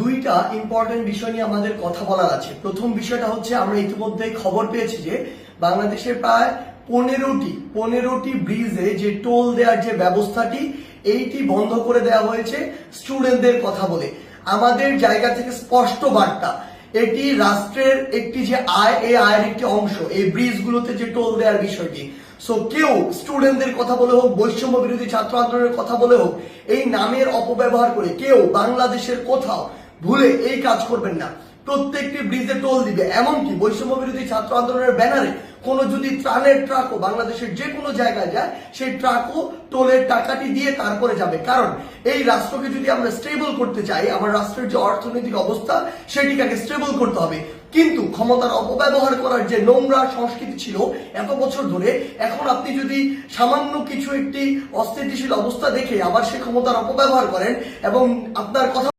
দুইটা ইম্পর্টেন্ট বিষয় নিয়ে আমাদের কথা বলার আছে। প্রথম বিষয়টা হচ্ছে, আমরা ইতিমধ্যে খবর পেয়েছি যে বাংলাদেশের প্রায় পনেরোটি পনেরোটি ব্রিজে যে টোল দেওয়ার যে ব্যবস্থাটি, এইটি বন্ধ করে দেওয়া হয়েছে স্টুডেন্টদের কথা বলে। আমাদের জায়গা থেকে স্পষ্ট বার্তা, এটি রাষ্ট্রের একটি যে আয়, এই আয়ের একটি অংশ, এই ব্রিজগুলোতে যে টোল দেওয়ার বিষয়টি। সো কেউ স্টুডেন্টদের কথা বলে হোক বৈষম্য বিরোধী ছাত্র আন্দোলনের কথা বলে হোক, এই নামের অপব্যবহার করে কেউ বাংলাদেশের কোথাও ভুলে এই কাজ করবেন না। প্রত্যেকটি ব্রিজে টোল দিবে। এমনকি বৈষম্য বিরোধী ছাত্র আন্দোলনের ব্যানারে কোনো যদি ত্রাণের ট্রাকও বাংলাদেশের যে কোনো জায়গায় যায়, সেই ট্রাকও টোলের টাকাটি দিয়ে তারপরে যাবে। কারণ এই রাষ্ট্রকে যদি আমরা স্টেবল করতে চাই, আমার রাষ্ট্রের যে অর্থনৈতিক অবস্থা, সেটিকে স্টেবল করতে হবে। কিন্তু ক্ষমতার অপব্যবহার করার যে নোংরা সংস্কৃতি ছিল, এত বছর ধরে, এখন আপনি যদি সামান্য কিছু একটি অস্থিতিশীল অবস্থা দেখে আবার সে ক্ষমতার অপব্যবহার করেন এবং আপনার কথা